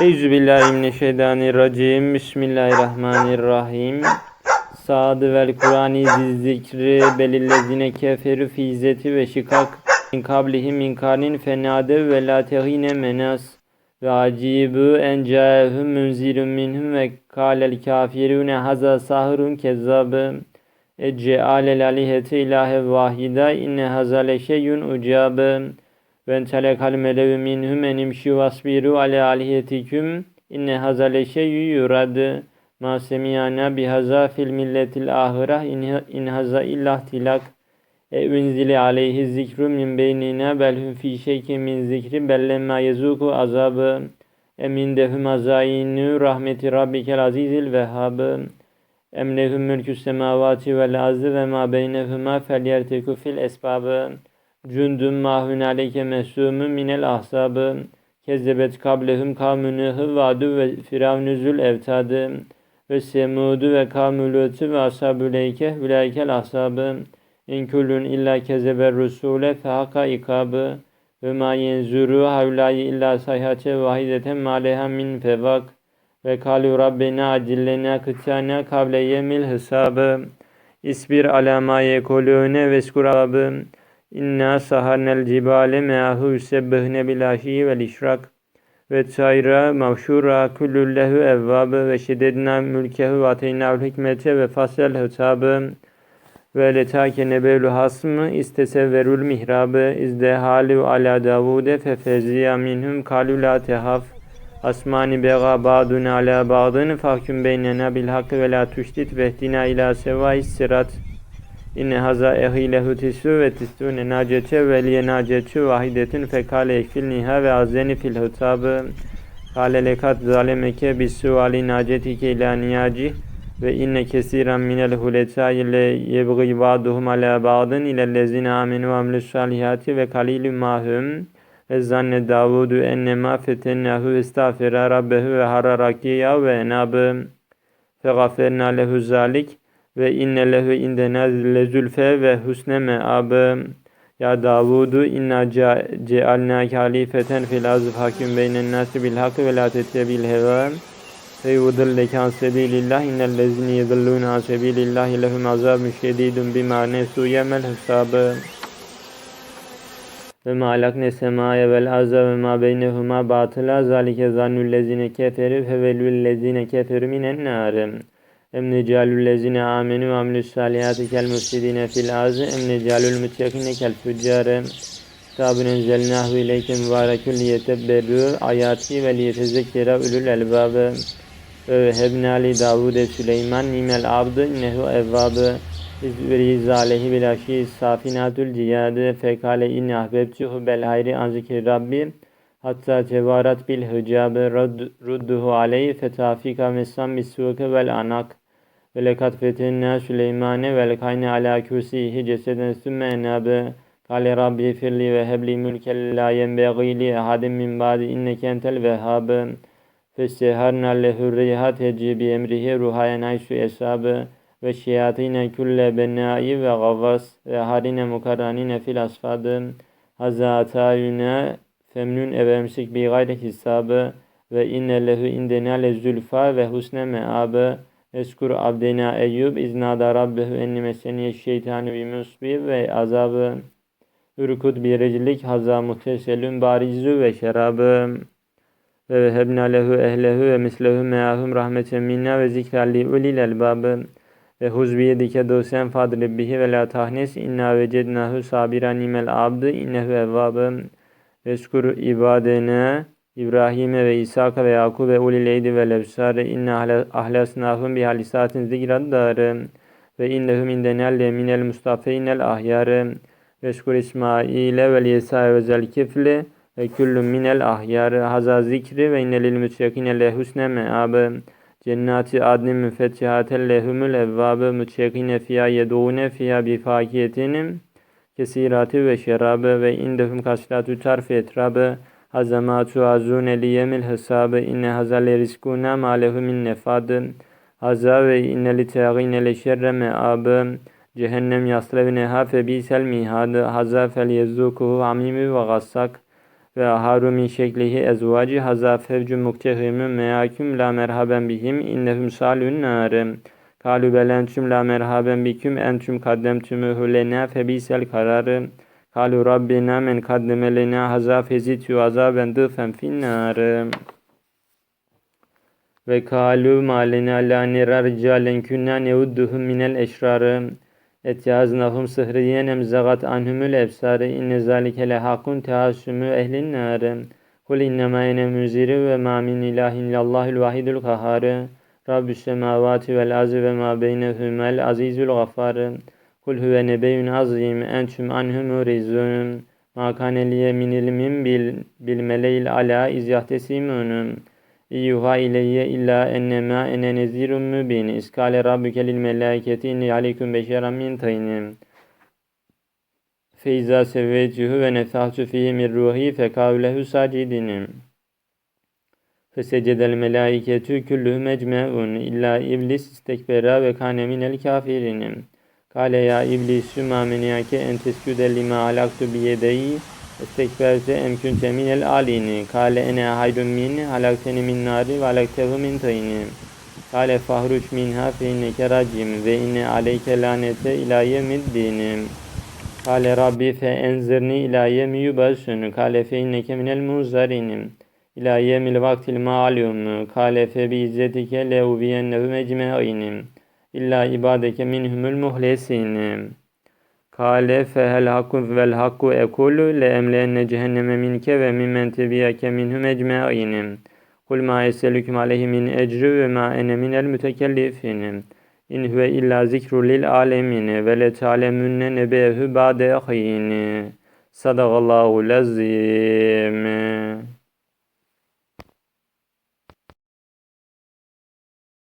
Euzubillahimineşşeytanirracim. Bismillahirrahmanirrahim. Sadı vel Kur'ani zikri belillezine keferu fi izzeti ve şikak min kablihim min karnin fenade ve la tehine menas ve acibu en caehum munzirun minhum ve kâlel kafirune haza sahirun kezzabı eccealel alihete ilahe vahida inne haza leşeyyun ucabı ve entelekal melevi minhum enimşi vasbiru ale aliyetiküm inne haza leşeyyü yurad. Ma semiyana bihaza fil milletil ahireh in haza illah tilak. E unzile aleyhi zikru min beynina bel hum fi şeykin min zikri bellemma yezuku azabı. Emin dehum azayinu rahmeti rabbikel azizil vehhabı em lehum mülkü semavati vel ardı ve ma beynehuma felyerteku fil esbabı cündüm mahvün aleyke mesumun minel ahsabı kezzebet kablehum kavmünü vadu ve firavnüzül evtadı ve semudu ve kavmülötü ve ashabüleyke hüleykel ashabı in kullun illa kezeber rusule fehaka ikabı ve ma yenzuru havlayı illa sayhate vahideten malehem min fevak. Ve kalu rabbena acillena kıtana kable yemil hesabı isbir ala ma yekulune ve skurabı inna saharnel cibale meahu yusebbihne bil aşiyi vel işrak ve tayra mavşura kullü lehu evvabı ve şiddedna mülkehu ve ateynâul hikmete ve fasel hıtabı ve letâke nebevlu hasmı istesevverul mihrabı izde hâlu ala davude fefeziya minhum kalu la tehaf asmani bega ba'dun ala ba'dın fahkum beynena bil ve la tuşdit vehdina ila sevâis sirat İnne haza ehilehu tisü ve tisûne nacete ve liye nacetü vahidetin fekale ekfilniha ve azeni fil hutabı kale lekat zalemeke bis suali nacetike ila niyaci ve inne kesiran minel huletai le yebgi ba'duhum ala ba'dın ilellezine amenu ve amlus salihati ve kalilun mahum ve zanne Davudu ennema fetennahu estağfira rabbehu ve hararakiya ve enabı fegaferna lehu zalik ve inne lehu indena lezülfe ve husne me'abı ya Davudu inna cealna halifeten fil azf hakim beynen nasi bil hakkı ve la tettebil heva. Ve yudilleke an sebilillah innellezine yudillune an sebilillah lehum azabun şedidun bima nesu yemel hesabı ve ma alakne semaya vel arza ve ma beynehuma batıla zalike zannüllezine keferu fevelüllezine keferu minen narim em necalüllezine amenu ve amilus salihati kel müfsidine fil arzi. Em necalül müttekine kel füccare kitabın enzelnahu ileyke mübarekül liyetebberru ayati ve liyetezekkera ulul elbabı ve hebne ali Davude Süleyman nimel abdı innehu evvabı İzveriz aleyhi bil aşi safinatül ciyade fekale in ahbebtuhu bel hayri an rabbi. Hatta tevarat bil hicabı rudduhu aleyhi fetafika mesam bisuke vel anak ve lekat fetenna Süleymane vel kayne ala kürsihi ceseden sümme enabe kale rabbi firli ve hebli mülke la yenbeği li ehadim min ba'di inneke entel vehhabı Festeharna lehu rihat bi emrihi ruhayen ayşu eshabı ve şiatine külle benai ve gavas ve harine mukarranine fil asfadı hazatayune femnun evemsik bi gayri hisabı ve inne lehu indena le zülfa ve husne meabı eskur abdena eyyub iznada rabbehu enni meseniye şeytanu bi musbi ve azabı Ürkud bir recilik haza muhteselün barizu ve şerabı. Ve hebna lehu ehlehu ve mislehu meahum rahmeten minna ve zikralli ulil elbabı. Ve huz biyedike dosen fadrib bihi ve la tahnis inna vecednahu sabiran nimel abdı innehu evvabı. Ve ibadene İbrahim'e ve İshak'a ve Yakub ve ulil eydi ve lebsare inne ahlasnahum bi halisatin zikraddarı ve innehum indenel minel mustafeynel ahyarı ve skur İsmail'e ve Yesa ve zelkifli ve küllüm minel ahyarı haza zikri ve innelil müttekine le husne meabı cennati adnin müfettihatel lehumul evvabı müttekine fiyâ yedûne fiyâ bifakiyetinin kesirati ve şerabı ve indehum kaslatü tarfi etrabı hazamatu azune liyemil hesabı inne hazale riskuna ma lehu min nefadı haza ve inneli teğine le şerre meabı cehennem yaslevneha fe bisel mihadı haza fel yezzukuhu amimi ve gassak. Ve haru min şeklihi ezvaci haza fevcu muktehimü meyaküm la merhaben bihim innehum salun nar. Kalu bel entüm la merhaben biküm entüm kaddemtümühü lena febisel karar. Kalu rabbina men kaddeme lena haza fezitü azaben dıfen finnar. Ve kalu malena la nera ricalen kunna neudduhum minel eşrar. Etyaznahum sıhriyen emzagat anhumul ebsari inne zalike lehakkun tehassümü ehlin nar. Kul innema ene müziri ve ma min ilahin illallahul vahidul kahhar. Rabbüs semavati vel arzi ve ma beynehumel azizul gaffar. Kul huve nebeyyun azim entüm anhu murizun. Ma kane liye min ilmin bil, bil meleil ala iz yahtesimunum. İyyuha ileyye illa ennema ene nezirun mübin. İskale rabbüke lil melâiketi inni aleyküm beşeran min taynim. Feyza sevveytühü ve nefahtu fihi min ruhi fekavlehu sacidinim. Fesecedel melâiketü küllühüm ecme'un illa iblis istekbera ve kâne minel kafirinim. Kale ya iblisü ma meniyake en tesküde lima alaktu biyedeyi estekberte em kunte minel alini. Kale ene haydun min halakteni min nari ve halaktehu min tayni. Kale fahruç minha fe inneke racim ve inne aleyke lanete ila yemiddin. Kale rabbi fe enzirni ila yemi yubasun. Kale fe inneke minel muzarinim. İlâ yemil vaktil ma'lum. Kale fe bi izzetike le uviyennehum ecme'inim. İlla ibadeke minhumul muhlesin. Kale fehel hakku vel hakku ekulu le emleenne cehenneme minke ve mimmen tebiyake minhum ecme'inim. Kul ma eselüküm aleyhi min ecri ve ma ene minel mütekellifin. İn huve illa zikru lil alemin ve le ta'lemunne nebehu ba'de ahin. Sadakallahu lazim.